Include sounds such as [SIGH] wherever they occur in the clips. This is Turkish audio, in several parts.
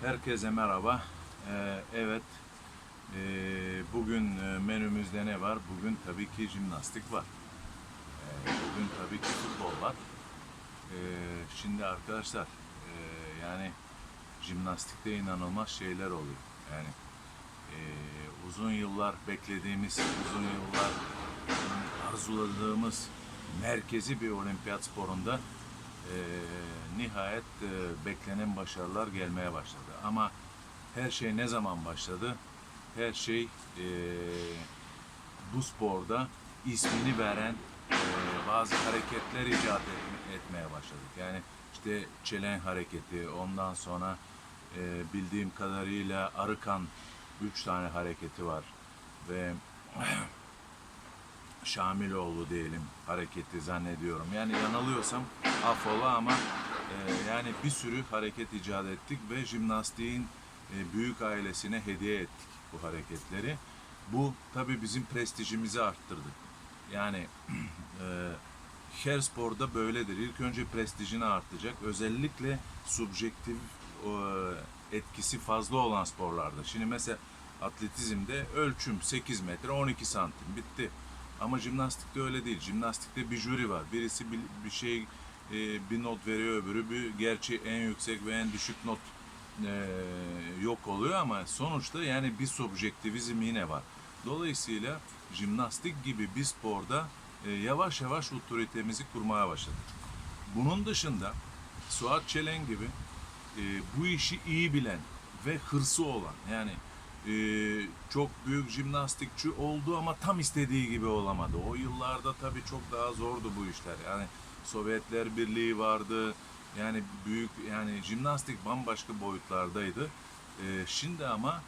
Herkese merhaba. Ee, evet, ee, bugün e, menümüzde ne var? Bugün tabii ki jimnastik var. Ee, bugün tabii ki futbol var. Şimdi arkadaşlar, yani jimnastikte inanılmaz şeyler oluyor. Yani uzun yıllar beklediğimiz, uzun yıllar arzuladığımız merkezi bir olimpiyat sporunda ee, nihayet ee, beklenen başarılar gelmeye başladı. Ama her şey ne zaman başladı? Her şey ee, bu sporda ismini veren ee, bazı hareketler icat etme- etmeye başladık. Yani işte çelen hareketi, ondan sonra ee, bildiğim kadarıyla Arıkan üç tane hareketi var ve Şamiloğlu diyelim hareketi zannediyorum. Yani yanılıyorsam affola ama e, yani bir sürü hareket icat ettik ve jimnastiğin e, büyük ailesine hediye ettik bu hareketleri. Bu tabii bizim prestijimizi arttırdı. Yani [CLEARS THROAT] e, her sporda böyledir. İlk önce prestijini artacak. Özellikle subjektif e, etkisi fazla olan sporlarda. Şimdi mesela atletizmde ölçüm 8 metre 12 santim bitti. Ama jimnastikte öyle değil. Jimnastikte bir jüri var. Birisi bir, bir şey e, bir not veriyor öbürü bir gerçi en yüksek ve en düşük not e, yok oluyor ama sonuçta yani bir subjektivizm yine var. Dolayısıyla jimnastik gibi bir sporda e, yavaş yavaş otoritemizi kurmaya başladık. Bunun dışında Suat Çelen gibi e, bu işi iyi bilen ve hırsı olan yani e, çok büyük jimnastikçi oldu ama tam istediği gibi olamadı. O yıllarda tabii çok daha zordu bu işler. Yani Sovyetler Birliği vardı. Yani büyük yani jimnastik bambaşka boyutlardaydı. E, şimdi ama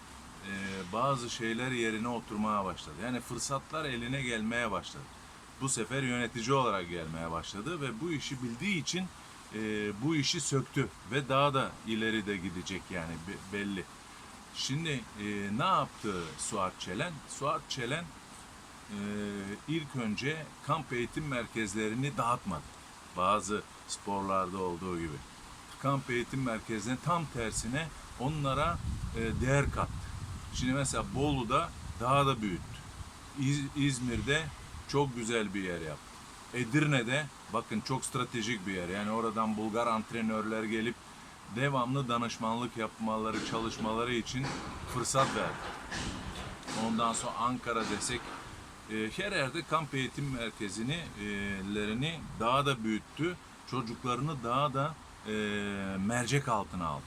e, bazı şeyler yerine oturmaya başladı. Yani fırsatlar eline gelmeye başladı. Bu sefer yönetici olarak gelmeye başladı ve bu işi bildiği için e, bu işi söktü ve daha da ileri de gidecek yani be- belli. Şimdi e, ne yaptı Suat Çelen? Suat Çelen e, ilk önce kamp eğitim merkezlerini dağıtmadı. Bazı sporlarda olduğu gibi. Kamp eğitim merkezlerinin tam tersine onlara e, değer kattı. Şimdi mesela Bolu'da daha da büyüttü. İz- İzmir'de çok güzel bir yer yaptı. Edirne'de bakın çok stratejik bir yer. Yani oradan Bulgar antrenörler gelip devamlı danışmanlık yapmaları, çalışmaları için fırsat verdi. Ondan sonra Ankara desek e, her yerde kamp eğitim merkezini e, daha da büyüttü. Çocuklarını daha da e, mercek altına aldı.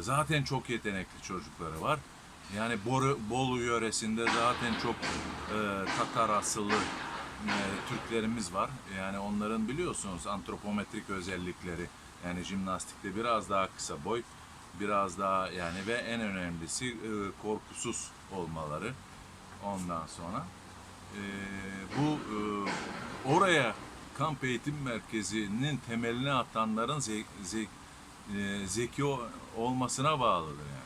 Zaten çok yetenekli çocukları var. Yani Boru, Bolu yöresinde zaten çok e, Tatar asıllı e, Türklerimiz var. Yani onların biliyorsunuz antropometrik özellikleri yani jimnastikte biraz daha kısa boy, biraz daha yani ve en önemlisi e, korkusuz olmaları. Ondan sonra e, bu e, oraya kamp eğitim merkezinin temelini atanların ze- ze- e, zeki olmasına bağlıdır yani.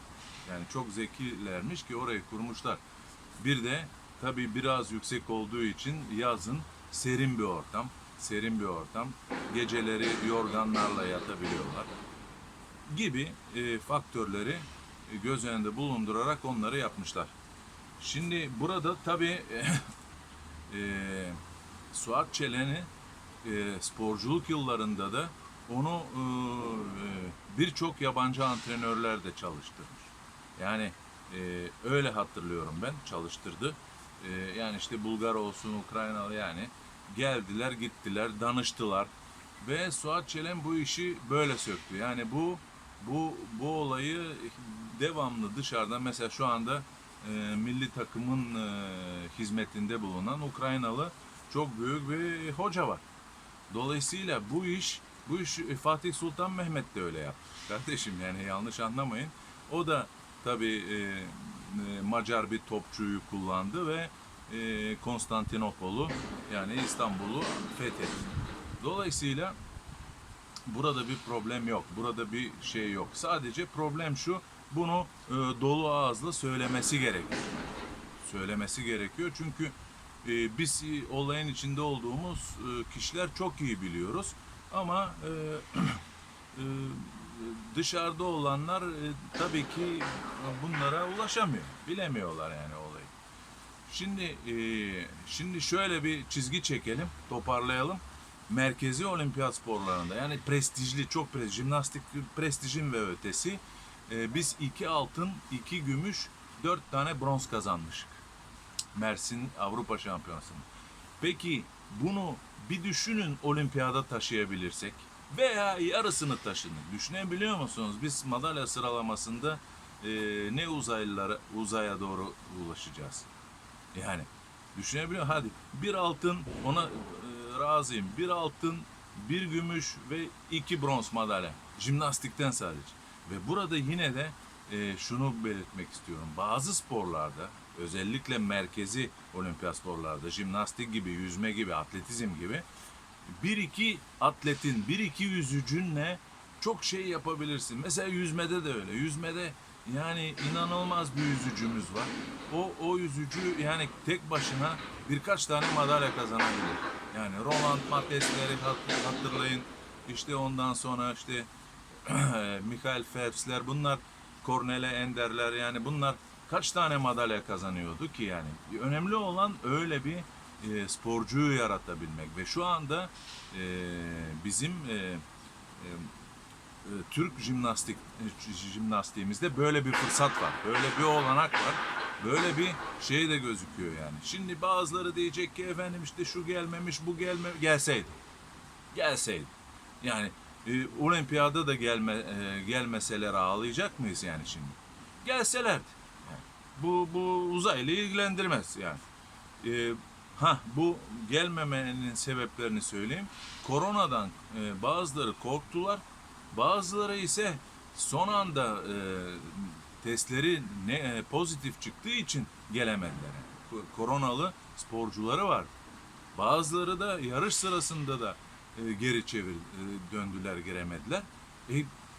Yani çok zekilermiş ki orayı kurmuşlar. Bir de tabii biraz yüksek olduğu için yazın serin bir ortam. Serin bir ortam. Geceleri yorganlarla yatabiliyorlar. Gibi e, faktörleri e, göz önünde bulundurarak onları yapmışlar. Şimdi burada tabii [LAUGHS] e, Suat Çelen'i e, sporculuk yıllarında da onu e, e, birçok yabancı antrenörler de çalıştırmış. Yani e, öyle hatırlıyorum ben çalıştırdı. E, yani işte Bulgar olsun Ukraynalı yani geldiler gittiler danıştılar ve Suat Çelen bu işi böyle söktü. Yani bu bu bu olayı devamlı dışarıdan mesela şu anda e, milli takımın e, hizmetinde bulunan Ukraynalı çok büyük bir hoca var. Dolayısıyla bu iş bu iş e, Fatih Sultan Mehmet de öyle yaptı. Kardeşim yani yanlış anlamayın. O da tabii e, e, Macar bir topçuyu kullandı ve e, Konstantinopol'u yani İstanbul'u fethetti. Dolayısıyla burada bir problem yok. Burada bir şey yok. Sadece problem şu. Bunu e, dolu ağızla söylemesi gerekiyor. Söylemesi gerekiyor çünkü e, biz olayın içinde olduğumuz e, kişiler çok iyi biliyoruz. Ama e, [CLEARS THROAT] e, dışarıda olanlar e, tabii ki bunlara ulaşamıyor. Bilemiyorlar yani olayı. Şimdi e, şimdi şöyle bir çizgi çekelim, toparlayalım. Merkezi olimpiyat sporlarında yani prestijli, çok prestijli, jimnastik prestijin ve ötesi e, biz iki altın, iki gümüş, dört tane bronz kazanmışık. Mersin Avrupa Şampiyonası'nda. Peki bunu bir düşünün olimpiyada taşıyabilirsek veya yarısını taşının. Düşünebiliyor musunuz? Biz madalya sıralamasında e, ne uzaylılara uzaya doğru ulaşacağız. Yani düşünebiliyor Hadi bir altın ona e, razıyım. Bir altın, bir gümüş ve iki bronz madalya. Jimnastikten sadece. Ve burada yine de e, şunu belirtmek istiyorum. Bazı sporlarda özellikle merkezi olimpiyat sporlarda jimnastik gibi, yüzme gibi, atletizm gibi bir iki atletin, bir iki yüzücünle çok şey yapabilirsin. Mesela yüzmede de öyle. Yüzmede yani inanılmaz bir yüzücümüz var. O o yüzücü yani tek başına birkaç tane madalya kazanabilir. Yani Roland Marquez'leri hat- hatırlayın. İşte ondan sonra işte [CLEARS THROAT] Michael Phelps'ler bunlar Cornele Ender'ler yani bunlar kaç tane madalya kazanıyordu ki yani. Önemli olan öyle bir e, sporcuyu yaratabilmek ve şu anda e, bizim e, e, Türk jimnastik e, jimnastiğimizde böyle bir fırsat var. Böyle bir olanak var. Böyle bir şey de gözüküyor yani. Şimdi bazıları diyecek ki efendim işte şu gelmemiş, bu gelme gelseydi. Gelseydi. Yani e, olimpiyada da gelme e, gelmeseler ağlayacak mıyız yani şimdi? Gelselerdi. Yani bu bu uzaylı ilgilendirmez yani. E, ha bu gelmemenin sebeplerini söyleyeyim. Koronadan e, bazıları korktular. Bazıları ise son anda e, testleri ne e, pozitif çıktığı için gelemediler. Koronalı sporcuları var. Bazıları da yarış sırasında da e, geri çevir e, döndüler giremediler. E,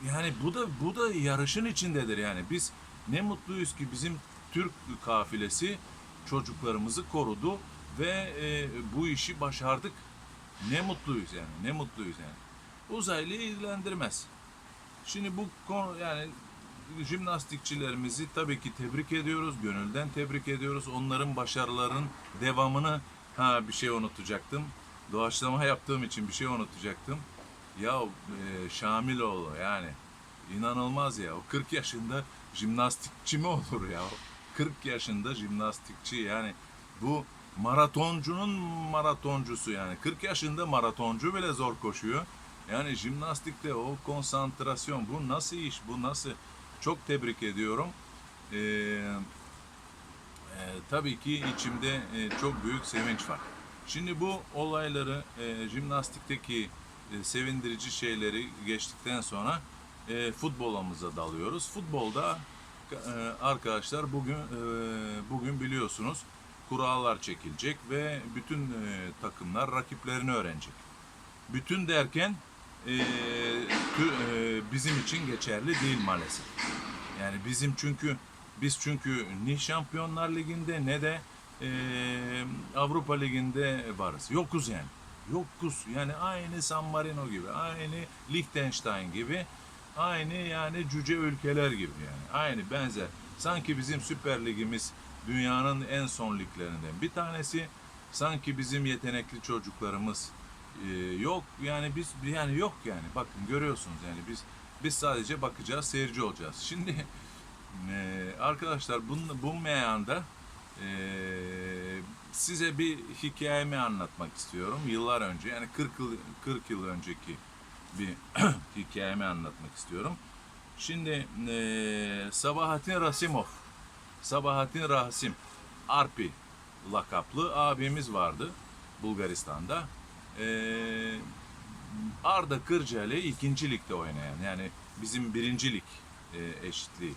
yani bu da bu da yarışın içindedir yani biz ne mutluyuz ki bizim Türk kafilesi çocuklarımızı korudu ve e, bu işi başardık. Ne mutluyuz yani ne mutluyuz yani. Uzaylı ilgilendirmez. Şimdi bu konu yani jimnastikçilerimizi tabii ki tebrik ediyoruz. Gönülden tebrik ediyoruz. Onların başarılarının devamını ha bir şey unutacaktım. Doğaçlama yaptığım için bir şey unutacaktım. Ya e, Şamiloğlu yani inanılmaz ya. O 40 yaşında jimnastikçi mi olur ya? 40 yaşında jimnastikçi yani bu maratoncunun maratoncusu yani 40 yaşında maratoncu bile zor koşuyor. Yani jimnastikte o konsantrasyon bu nasıl iş bu nasıl çok tebrik ediyorum. Ee, e, tabii ki içimde e, çok büyük sevinç var. Şimdi bu olayları e, jimnastikteki e, sevindirici şeyleri geçtikten sonra e, futbolumuza dalıyoruz. Futbolda e, arkadaşlar bugün e, bugün biliyorsunuz kurallar çekilecek ve bütün e, takımlar rakiplerini öğrenecek. Bütün derken e, e, bizim için geçerli değil maalesef. Yani bizim çünkü biz çünkü ne Şampiyonlar Ligi'nde ne de e, Avrupa Ligi'nde varız. Yokuz yani. Yokuz. Yani aynı San Marino gibi, aynı Liechtenstein gibi, aynı yani cüce ülkeler gibi yani. Aynı benzer. Sanki bizim Süper Ligimiz dünyanın en son liglerinden bir tanesi. Sanki bizim yetenekli çocuklarımız e, yok yani biz yani yok yani bakın görüyorsunuz yani biz biz sadece bakacağız seyirci olacağız. [LAUGHS] Şimdi e, arkadaşlar bunun bu meyanda e, size bir hikayemi anlatmak istiyorum. Yıllar önce yani 40 yıl 40 yıl önceki bir [CLEARS THROAT] hikayemi anlatmak istiyorum. Şimdi e, Sabahattin Rasimov Sabahattin Rasim Arpi lakaplı abimiz vardı Bulgaristan'da. Ee, Arda Kırcalı ikinci ligde oynayan yani bizim birinci lig e, eşitliği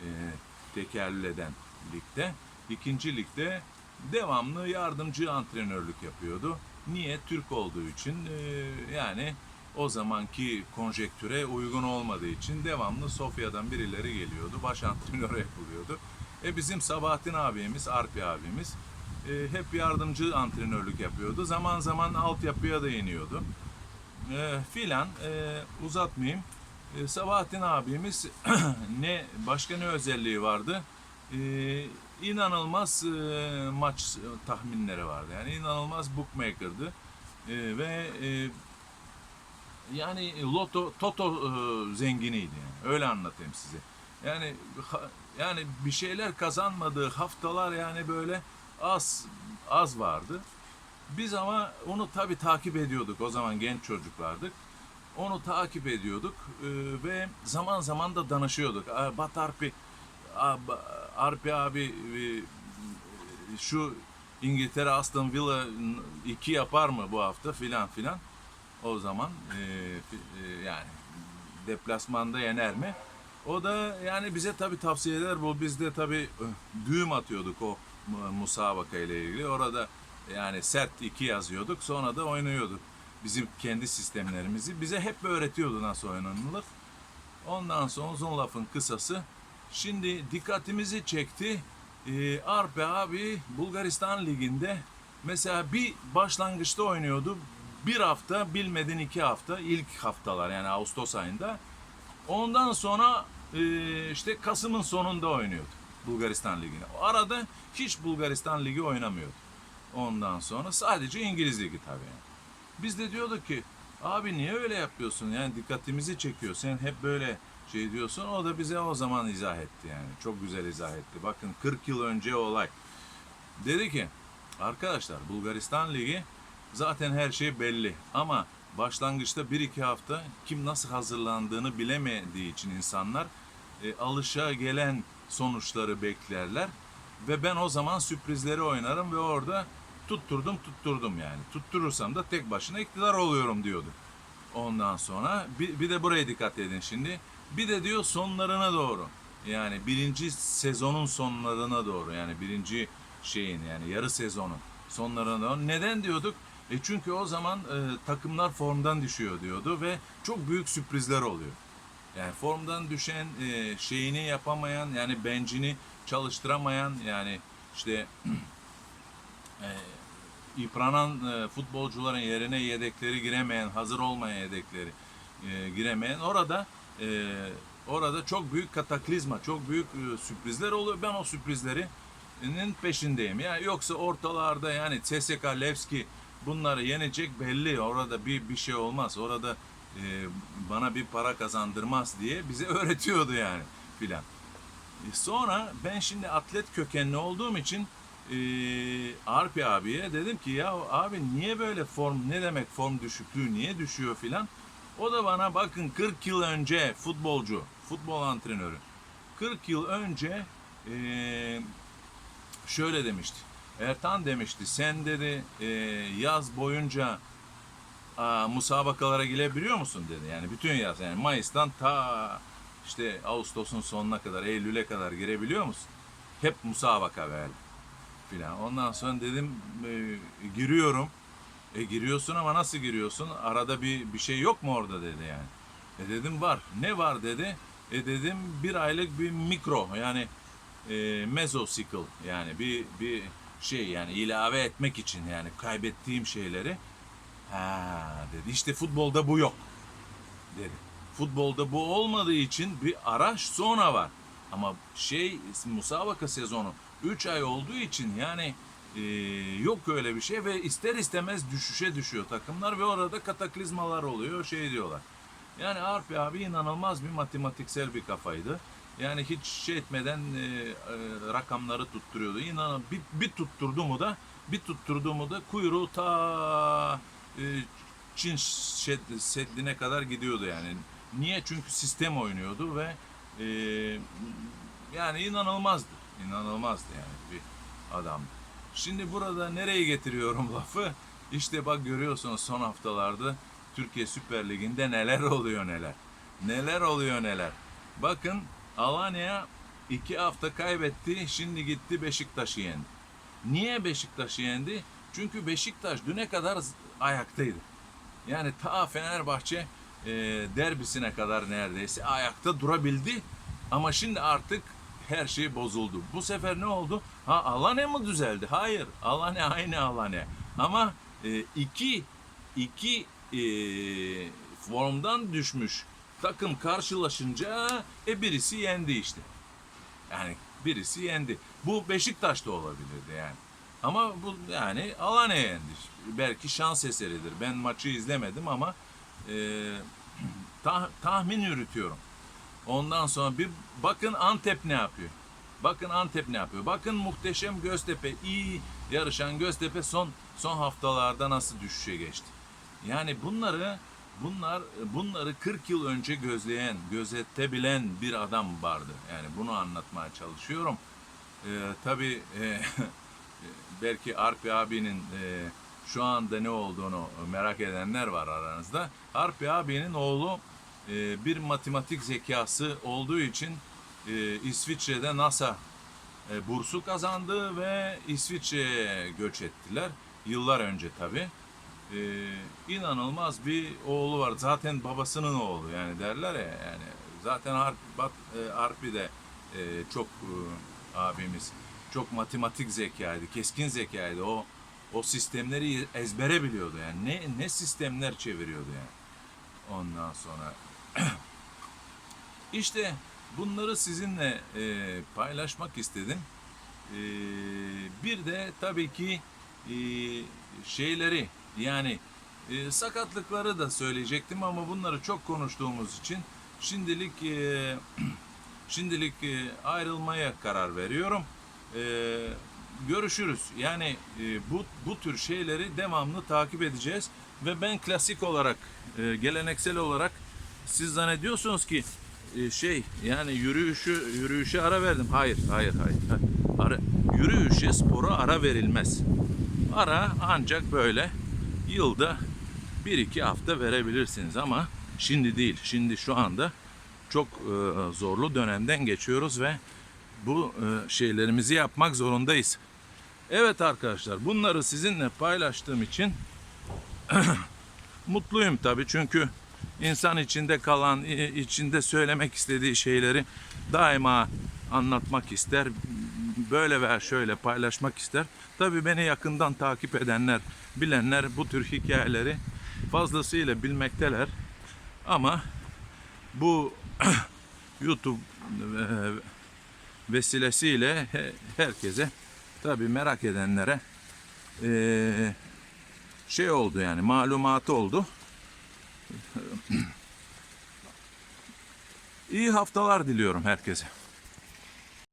e, tekerrür eden ligde. ikinci ligde devamlı yardımcı antrenörlük yapıyordu. Niye? Türk olduğu için e, yani o zamanki konjektüre uygun olmadığı için devamlı Sofya'dan birileri geliyordu. Baş [LAUGHS] antrenörü yapılıyordu. E bizim Sabahattin abimiz, Arpi abimiz e, hep yardımcı antrenörlük yapıyordu. Zaman zaman altyapıya da iniyordu. E, filan e, uzatmayayım. E, Sabahattin abimiz [CLEARS THROAT] ne başka ne özelliği vardı? E, inanılmaz e, maç tahminleri vardı. Yani inanılmaz bookmaker'dı. E, ve e, yani loto toto e, zenginiydi yani. Öyle anlatayım size. Yani ha- yani bir şeyler kazanmadığı haftalar yani böyle az az vardı. Biz ama onu tabii takip ediyorduk. O zaman genç çocuklardık. Onu takip ediyorduk e, ve zaman zaman da danışıyorduk. Bat Arpi, Arpi abi e, şu İngiltere Aston Villa 2 yapar mı bu hafta filan filan. O zaman e, yani deplasmanda yener mi? O da yani bize tabii tavsiyeler bu. Biz de tabii e, düğüm atıyorduk o musabaka ile ilgili. Orada yani sert iki yazıyorduk. Sonra da oynuyorduk. Bizim kendi sistemlerimizi bize hep öğretiyordu nasıl oynanılır. Ondan sonra uzun lafın kısası. Şimdi dikkatimizi çekti. Ee, Arpe abi Bulgaristan Ligi'nde mesela bir başlangıçta oynuyordu. Bir hafta bilmedin iki hafta ilk haftalar yani Ağustos ayında. Ondan sonra e, işte Kasım'ın sonunda oynuyordu Bulgaristan Ligi'ne. O arada hiç Bulgaristan Ligi oynamıyordu. Ondan sonra sadece İngiliz Ligi tabii yani. Biz de diyorduk ki abi niye öyle yapıyorsun? Yani dikkatimizi çekiyor. Sen hep böyle şey diyorsun. O da bize o zaman izah etti yani. Çok güzel izah etti. Bakın 40 yıl önce olay. Dedi ki arkadaşlar Bulgaristan Ligi zaten her şey belli. Ama başlangıçta 1-2 hafta kim nasıl hazırlandığını bilemediği için insanlar e, alışa gelen sonuçları beklerler ve ben o zaman sürprizleri oynarım ve orada tutturdum tutturdum yani. Tutturursam da tek başına iktidar oluyorum diyordu. Ondan sonra bir, bir de buraya dikkat edin şimdi. Bir de diyor sonlarına doğru. Yani birinci sezonun sonlarına doğru yani birinci şeyin yani yarı sezonun sonlarına doğru. Neden diyorduk? E çünkü o zaman e, takımlar formdan düşüyor diyordu ve çok büyük sürprizler oluyor. Yani formdan düşen, e, şeyini yapamayan, yani bencini çalıştıramayan, yani işte [CLEARS THROAT] e, yıpranan e, futbolcuların yerine yedekleri giremeyen, hazır olmayan yedekleri e, giremeyen orada e, orada çok büyük kataklizma, çok büyük e, sürprizler oluyor. Ben o sürprizlerinin peşindeyim. Yani yoksa ortalarda yani CSKA Levski bunları yenecek belli. Orada bir bir şey olmaz. Orada e, bana bir para kazandırmaz diye bize [LAUGHS] öğretiyordu yani filan. E, Sonra ben şimdi atlet kökenli olduğum için e, Arpi abiye dedim ki ya abi niye böyle form ne demek form düşüklüğü niye düşüyor filan. O da bana bakın 40 yıl önce futbolcu, futbol antrenörü 40 yıl önce e, şöyle demişti. Ertan demişti sen dedi e, yaz boyunca Musabakalara girebiliyor musun dedi. Yani bütün yaz yani Mayıs'tan ta işte Ağustos'un sonuna kadar, Eylül'e kadar girebiliyor musun? Hep musabaka böyle filan. Ondan sonra dedim e, giriyorum. E giriyorsun ama nasıl giriyorsun? Arada bir bir şey yok mu orada dedi yani. E dedim var. Ne var dedi. E dedim bir aylık bir mikro yani e, mesocycle yani bir bir şey yani ilave etmek için yani kaybettiğim şeyleri Ha dedi işte futbolda bu yok dedi. Futbolda bu olmadığı için bir araç sonra var. Ama şey musabaka sezonu 3 ay olduğu için yani e, yok öyle bir şey ve ister istemez düşüşe düşüyor takımlar ve orada kataklizmalar oluyor şey diyorlar. Yani Arpi abi inanılmaz bir matematiksel bir kafaydı. Yani hiç şey etmeden e, e, rakamları tutturuyordu. İnanın bir, bir tutturdu mu da bir tutturdu mu da kuyruğu ta e, Çin Şed- Seddi'ne kadar gidiyordu yani. Niye? Çünkü sistem oynuyordu ve e, yani inanılmazdı. İnanılmazdı yani bir adam. Şimdi burada nereye getiriyorum [LAUGHS] lafı? İşte bak görüyorsunuz son haftalarda Türkiye Süper Ligi'nde neler oluyor neler. Neler oluyor neler. Bakın Alanya iki hafta kaybetti. Şimdi gitti Beşiktaş'ı yendi. Niye Beşiktaş'ı yendi? Çünkü Beşiktaş düne kadar ayaktaydı. Yani ta Fenerbahçe e, derbisine kadar neredeyse ayakta durabildi. Ama şimdi artık her şey bozuldu. Bu sefer ne oldu? Ha Alanya mı düzeldi? Hayır. Alanya aynı Alanya. Ama e, iki iki e, formdan düşmüş takım karşılaşınca e birisi yendi işte. Yani birisi yendi. Bu Beşiktaş da olabilirdi yani. Ama bu yani Alanya yendi. Belki şans eseridir. Ben maçı izlemedim ama e, tah- tahmin yürütüyorum. Ondan sonra bir bakın Antep ne yapıyor. Bakın Antep ne yapıyor. Bakın muhteşem Göztepe iyi yarışan Göztepe son son haftalarda nasıl düşüşe geçti. Yani bunları bunlar bunları 40 yıl önce gözleyen, gözetebilen bir adam vardı. Yani bunu anlatmaya çalışıyorum. Ee, tabii e, [LAUGHS] belki Arpi abinin e, şu anda ne olduğunu merak edenler var aranızda. Arpi abinin oğlu e, bir matematik zekası olduğu için e, İsviçre'de NASA e, bursu kazandı ve İsviçre'ye göç ettiler. Yıllar önce tabii. E, inanılmaz bir oğlu var. Zaten babasının oğlu yani derler ya yani. Zaten Arpi, e, Arpi de e, çok e, abimiz çok matematik zekaydı, keskin zekaydı. O o sistemleri ezbere biliyordu yani. Ne ne sistemler çeviriyordu yani. Ondan sonra [CLEARS THROAT] işte bunları sizinle e, paylaşmak istedim. E, bir de tabii ki e, şeyleri yani e, sakatlıkları da söyleyecektim ama bunları çok konuştuğumuz için şimdilik e, [CLEARS THROAT] şimdilik e, ayrılmaya karar veriyorum. E, görüşürüz. Yani e, bu bu tür şeyleri devamlı takip edeceğiz ve ben klasik olarak e, geleneksel olarak siz zannediyorsunuz ki e, şey yani yürüyüşü yürüyüşe ara verdim. Hayır, hayır, hayır. Ara, yürüyüşe spora ara verilmez. Ara ancak böyle yılda bir iki hafta verebilirsiniz ama şimdi değil. Şimdi şu anda çok e, zorlu dönemden geçiyoruz ve bu e, şeylerimizi yapmak zorundayız. Evet arkadaşlar bunları sizinle paylaştığım için [CLEARS THROAT] mutluyum tabii çünkü insan içinde kalan, içinde söylemek istediği şeyleri daima anlatmak ister. Böyle veya şöyle paylaşmak ister. Tabii beni yakından takip edenler, bilenler bu tür hikayeleri fazlasıyla bilmekteler. Ama bu [CLEARS THROAT] YouTube e, vesilesiyle he- herkese tabii merak edenlere e, şey oldu yani malumatı oldu. İyi haftalar diliyorum herkese.